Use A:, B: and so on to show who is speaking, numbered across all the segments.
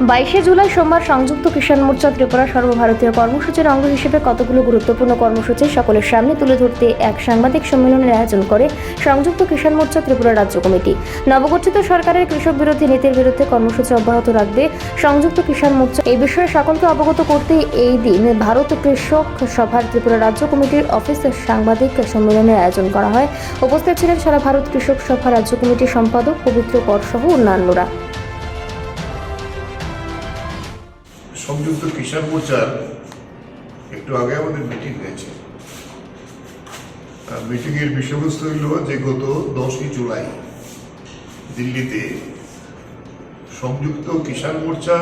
A: বাইশে জুলাই সোমবার সংযুক্ত কিষাণ মোর্চা ত্রিপুরা সর্বভারতীয় কর্মসূচির অঙ্গ হিসেবে কতগুলো গুরুত্বপূর্ণ কর্মসূচি সকলের সামনে তুলে ধরতে এক সাংবাদিক সম্মেলনের আয়োজন করে সংযুক্ত কিষাণ মোর্চা ত্রিপুরা রাজ্য কমিটি। নবগঠিত সরকারের কৃষক বিরোধী নীতির বিরুদ্ধে কর্মসূচি অব্যাহত রাখবে সংযুক্ত কিষাণ মোর্চা। এই বিষয়ে সকলকে অবগত করতে এই দিন ভারত কৃষক সভার ত্রিপুরা রাজ্য কমিটির অফিসে সাংবাদিক সম্মেলনের আয়োজন করা হয়। উপস্থিত ছিলেন সারা ভারত কৃষক সভা রাজ্য কমিটির সম্পাদক পবিত্র কর সহ অন্যান্যরা।
B: সংযুক্ত কিষাণ মোর্চার একটু আগে আমাদের মিটিং হয়েছে। মিটিং এর বিষয়বস্তু হল যে গত দশই জুলাই দিল্লিতে সংযুক্ত কিষাণ মোর্চা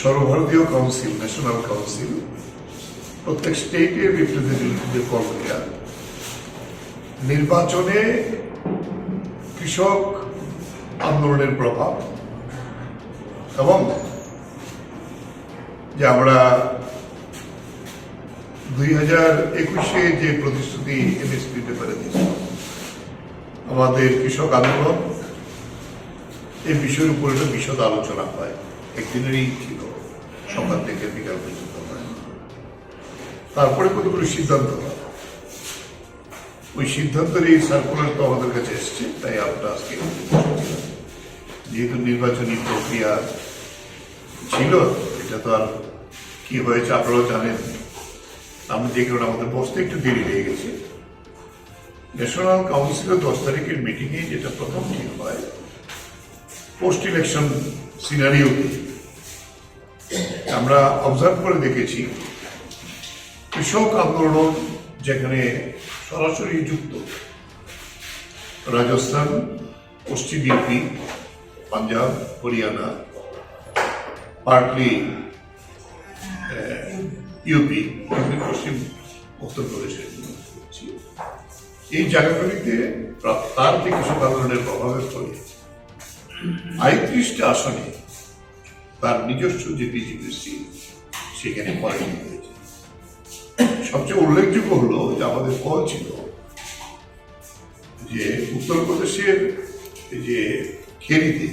B: সর্বভারতীয় কাউন্সিল ন্যাশনাল কাউন্সিল প্রত্যেক স্টেটের রিপ্রেজেন্টেটিভদের কর্মীরা নির্বাচনে কৃষক আন্দোলনের প্রভাব এবং যে আমরা দুই হাজার একুশে যে প্রতিশ্রুতি এমএসপি পেপারে দিয়েছি, আমাদের কৃষক আন্দোলন, এই বিষয়ের উপর একটা বিশদ আলোচনা হয়। একদিনেরই ছিল, সকাল থেকে বিকাল পর্যন্ত তারপরে কতগুলো সিদ্ধান্ত হয়? ওই সিদ্ধান্তের এই সার্কুলার তো আমাদের কাছে এসছে, তাই আমরা আজকে যেহেতু নির্বাচনী প্রক্রিয়া ছিল এটা তো আর কি হয়েছে আপনারাও জানেন। আমি কারণে আমাদের বসতে একটু দেরি হয়ে গেছে। ন্যাশনাল কাউন্সিলের দশ তারিখের মিটিংয়ে যেটা প্রথম ঠিক হয় পোস্ট ইলেকশন সিনারিও আমরা অবজার্ভ করে দেখেছি, কৃষক আন্দোলন যেখানে সরাসরি যুক্ত রাজস্থান, পশ্চিম UP Punjab, Haryana partly UP UP পশ্চিম উত্তরপ্রদেশের। এই জায়গাগুলিতে তার যে কৃষক আন্দোলনের প্রভাবের ফলে আটত্রিশটা আসনে তার নিজস্ব যে বিজেপি সিট সেখানে পরাজিত হয়েছে সবচেয়ে উল্লেখযোগ্য হলো যে আমাদের কল ছিল যে উত্তরপ্রদেশের যে খেরিতে,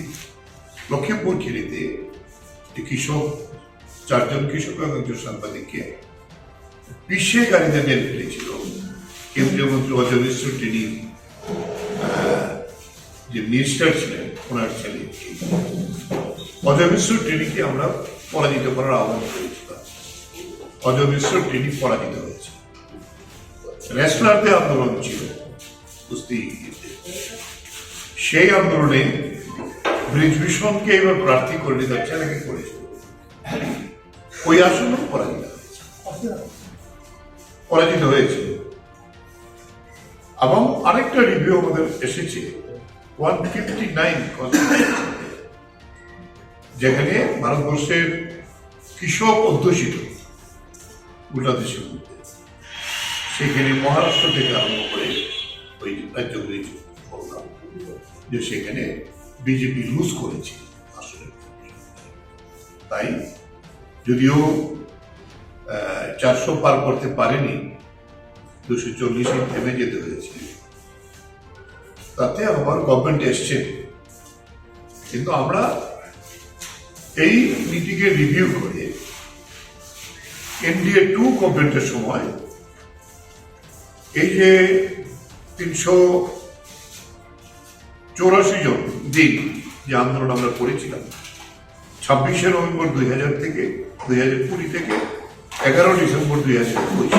B: লক্ষ্মীপুর খেরিতে যে কৃষক, চারজন কৃষক এবং একজন সাংবাদিককে বিশ্বে গাড়িতে মেরে ফেলেছিল কেন্দ্রীয় মন্ত্রী অজয় মিশ্র, তিনি যে মিনিস্টার ছিলেন, ওনার ছেলে। অজয় মিশ্র, ট্রেনিকে আমরা পরাজিত করার আহ্বান করেছিলাম। অজয় মিশ্র, ট্রেনিং পরাজিত হয়েছে। রেসলারদের আন্দোলন ছিল সেই আন্দোলনে ব্রিজ ভীষণকে এবার প্রার্থী করে তার ছেলেকে করেছিল ওই আসনে পরাজিত? পরাজিত হয়েছে। এবং আরেকটা রিভিউ আমাদের এসেছে ওয়ান ফিফটি যেখানে ভারতবর্ষের কৃষক অধ্যুষিত গোটা দেশের মধ্যে, সেখানে মহারাষ্ট্র থেকে আরম্ভ করে ওই রাজ্যগুলি যে সেখানে বিজেপি লুজ করেছে, আসলে। তাই যদিও চারশো পার করতে পারেনি, দুশো চল্লিশে থেমে যেতে হয়েছে। তাতে আবার গভর্নমেন্ট এসছে। কিন্তু আমরা এই নীতিকে রিভিউ করে এনডিএ টু গভর্নমেন্টের সময় এই যে তিনশো চৌরাশি জন দিন, যে আন্দোলন আমরা করেছিলাম। ছাব্বিশে নভেম্বর দুই হাজার থেকে, দুই হাজার কুড়ি থেকে এগারো ডিসেম্বর দুই হাজার একুশ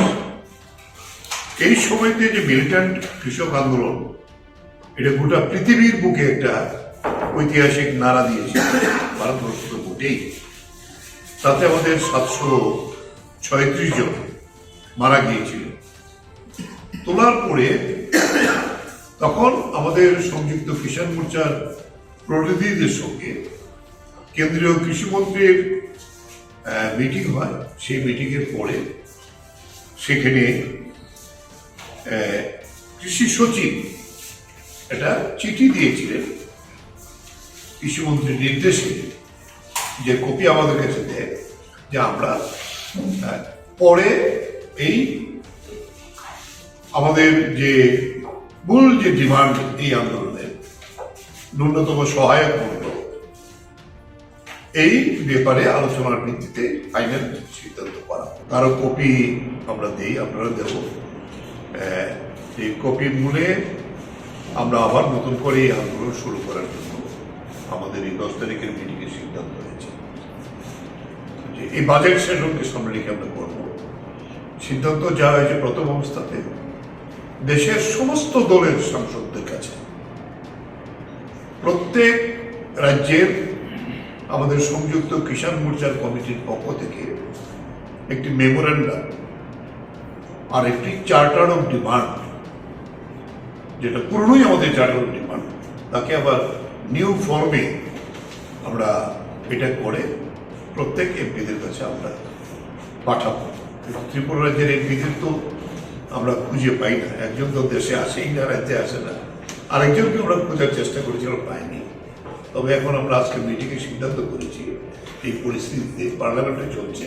B: এই সময়তে যে মিলিটেন্ট কৃষক আন্দোলন, এটা গোটা পৃথিবীর বুকে একটা ঐতিহাসিক নাড়া দিয়েছে ভারতবর্ষ তো মোটেই তাতে আমাদের সাতশো ছয়ত্রিশ জন মারা গিয়েছিল তোলার পরে তখন আমাদের সংযুক্ত কিষাণ মোর্চার প্রতিনিধিদের সঙ্গে কেন্দ্রীয় কৃষিমন্ত্রীর মিটিং হয়, সেই মিটিংয়ের পরে সেখানে কৃষি সচিব একটা চিঠি দিয়েছিলেন কৃষিমন্ত্রীর নির্দেশে যে কপি আমাদের কাছে দেয়, যে আমরা পরে এই আমাদের যে মূল যে ডিমান্ড এই আন্দোলনের ন্যূনতম সহায়ক মূল্য। এই ব্যাপারে আলোচনার ভিত্তিতে ফাইনাল সিদ্ধান্ত করা। তারও কপি আমরা দিই, আপনারা দেব। এই কপির মূলে আমরা আবার নতুন করে এই আন্দোলন শুরু করার জন্য আমাদের এই দশ তারিখের মিটিংয়ে সিদ্ধান্ত হয়েছে। যে এই বাজেট সেশনকে সামনে রেখে আমরা করব। সিদ্ধান্ত যা হয়েছে প্রথম অবস্থাতে দেশের সমস্ত দলের সাংসদদের কাছে। প্রত্যেক রাজ্যের আমাদের সংযুক্ত কিষাণ মোর্চার কমিটির পক্ষ থেকে একটি মেমোরেন্ডাম আর একটি চার্টার অফ ডিমান্ড, যেটা পুরনোই আমাদের চার্টার অফ ডিমান্ড, তাকে আবার নিউ ফর্মে আমরা এটা করে প্রত্যেক এমপিদের কাছে আমরা পাঠাবো। ত্রিপুরা রাজ্যের এমপিদের তো আমরা খুঁজে পাই না। একজন তো দেশে আসেই না, রাজ্যে আসে না। আরেকজনকে আমরা খোঁজার চেষ্টা করেছিলাম, পাইনি। তবে এখন আমরা আজকে মিটিংয়ে সিদ্ধান্ত করেছি, এই পরিস্থিতিতে পার্লামেন্টে চলছে।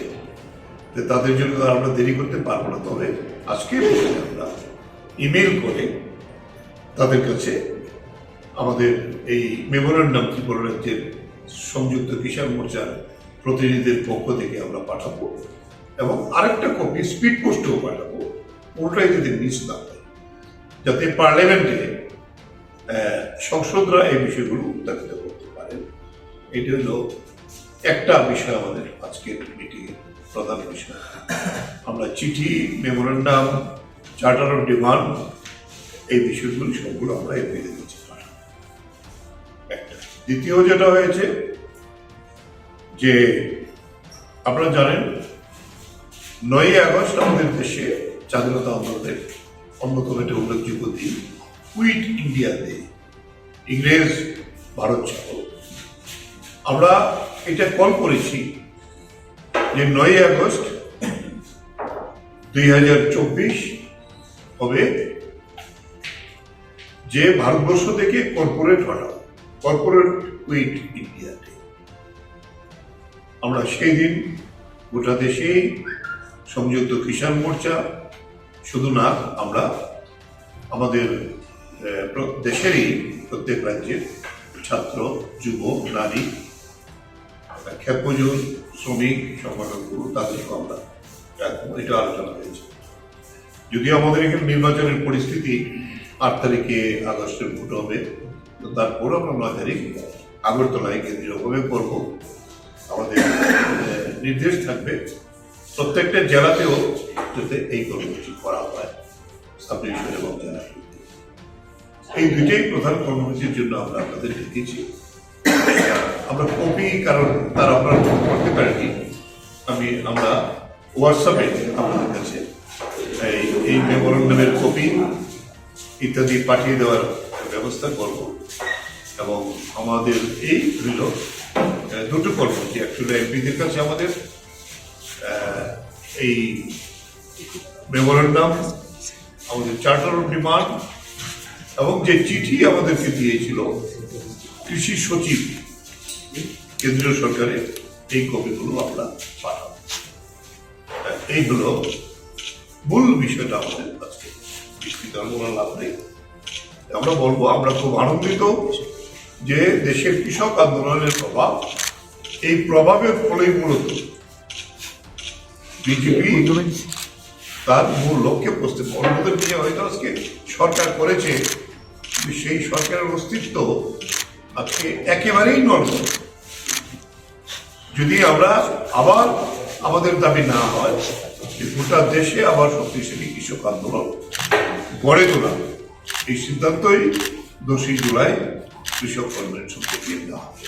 B: যে তাদের জন্য আমরা দেরি করতে পারব না। তবে আজকে আমরা ইমেল করে তাদের কাছে আমাদের এই মেমোরেন্ডাম ত্রিপুরা রাজ্যের সংযুক্ত কিষাণ মোর্চার প্রতিনিধিদের পক্ষ থেকে আমরা পাঠাবো এবং আরেকটা কপি স্পিড পোস্টেও পাঠাবো। ওটাই যদি মিস না যাতে পার্লামেন্টে সংসদরা এই বিষয়গুলো উত্থাপিত করতে পারেন এটি হলো একটা বিষয় আমাদের আজকের মিটিংয়ের প্রধান বিষয়। আমরা চিঠি মেমোরেন্ডাম চার্টার অফ ডিমান্ড এই বিষয়গুলো সবগুলো আমরা এমপিদের কাছে একটা। দ্বিতীয় যেটা হয়েছে, যে আপনারা জানেন, নয়ই আগস্ট আমাদের দেশে স্বাধীনতা আন্দোলনের অন্যতম একটা উল্লেখযোগ্য দিন। কুইট ইন্ডিয়াতে ইংরেজ, ভারত ছাড়ো আমরা এটা কল করেছি যে নয়ই আগস্ট দুই হাজার চব্বিশ হবে যে ভারতবর্ষ থেকে কর্পোরেট হটাও কর্পোরেট কুইট ইন্ডিয়া ডে আমরা সেই দিন গোটা দেশেই সংযুক্ত কিষাণ মোর্চা, শুধু না, আমরা আমাদের দেশেরই প্রত্যেক রাজ্যের ছাত্র যুব নারী ক্ষেতমজুর শ্রমিক সংগঠনগুলো তাদেরকে আমরা এটা আলোচনা হয়েছে। যদিও আমাদের এখানে নির্বাচনের পরিস্থিতি আট তারিখে আগস্টের ভোট হবে তারপর আমরা নয় তারিখ আগরতলায় কেন্দ্রীয়ভাবে করব। আমাদের নির্দেশ থাকবে প্রত্যেকটা জেলাতেও যাতে এই কর্মসূচি করা হয়। সাব এবং জেলা এই দুইটাই প্রধান কর্মসূচির জন্য আমরা আপনাদের ডেকেছি। আমরা কপি কারণ তার আপনারা করতে পারেনি। আমি, আমরা হোয়াটসঅ্যাপে আপনাদের কাছে এই এই মেমোরেন্ডামের কপি ইত্যাদি পাঠিয়ে দেওয়ার ব্যবস্থা করব। এবং আমাদের এই হইল দুটো কর্মসূচি। অ্যাকচুয়ালি এমপিদের কাছে আমাদের এই মেমোরেন্ডাম আমাদের চার্টার অফ ডিমান্ড এবং যে চিঠি আমাদেরকে দিয়েছিল, কৃষি সচিব, কেন্দ্রীয় সরকারের এই কপিগুলো আমরা পাঠাবো। এই হলো মূল বিষয়টা আমাদের আজকে। বিস্তৃত আলোচনা লাভ নেই। আমরা বলব, আমরা খুব আনন্দিত যে দেশের কৃষক আন্দোলনের প্রভাব, এই প্রভাবের ফলেই মূলত বিজেপি তার মূল লক্ষ্যে পৌঁছতে নিয়ে হয়তো আজকে সরকার করেছে সেই সরকারের অস্তিত্ব আজকে একেবারেই নর্মাল যদি আমরা আবার আমাদের দাবি না হয় যে গোটা দেশে আবার শক্তিশালী কৃষক আন্দোলন গড়ে তোলা, এই সিদ্ধান্তই দোষী জুলাই কৃষক কনভেনশন থেকে নেওয়া হবে